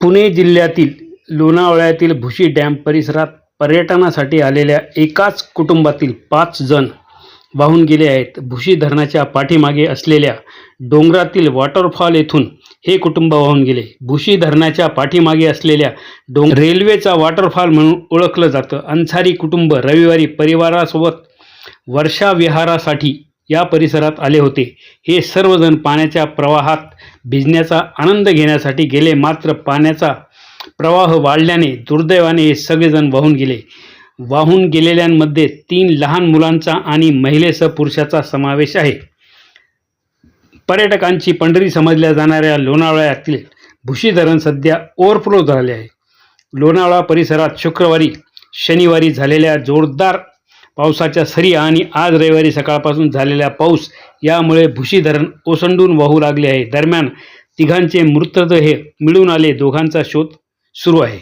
पुणे जिल्ह्यातील लोणावळ्यातील भुशी डॅम परिसरात पर्यटनासाठी आलेल्या एकाच कुटुंबातील पाच जण वाहून गेले आहेत. भुशी धरणाच्या पाठीमागे असलेल्या डोंगरातील वॉटरफॉल येथून हे कुटुंब वाहून गेले. भुशी धरणाच्या पाठीमागे असलेल्या डोंग रेल्वेचा वॉटरफॉल म्हणून ओळखलं जातं. अन्सारी कुटुंब रविवारी परिवारासोबत वर्षाविहारासाठी या परिसरात आले होते. हे सर्वजण पाण्याच्या प्रवाहात भिजण्याचा आनंद घेण्यासाठी गेले मात्र पाण्याचा प्रवाह वाढल्याने दुर्दैवाने हे सगळेजण वाहून गेले. वाहून गेलेल्यांमध्ये तीन लहान मुलांचा आणि महिलेसह पुरुषाचा समावेश आहे. पर्यटकांची पंढरी समजल्या जाणाऱ्या लोणावळ्यातील भुशी धरण सध्या ओव्हरफ्लो झाले आहे. लोणावळा परिसरात शुक्रवारी शनिवारी झालेल्या जोरदार पावसाच्या सरी आणि आज रविवारी सकाळपासून झालेला पाऊस यामुळे भुशी धरण ओसंडून वाहू लागले आहे. दरम्यान तिघांचे मृतदेह मिळून आले. दोघांचा शोध सुरू आहे.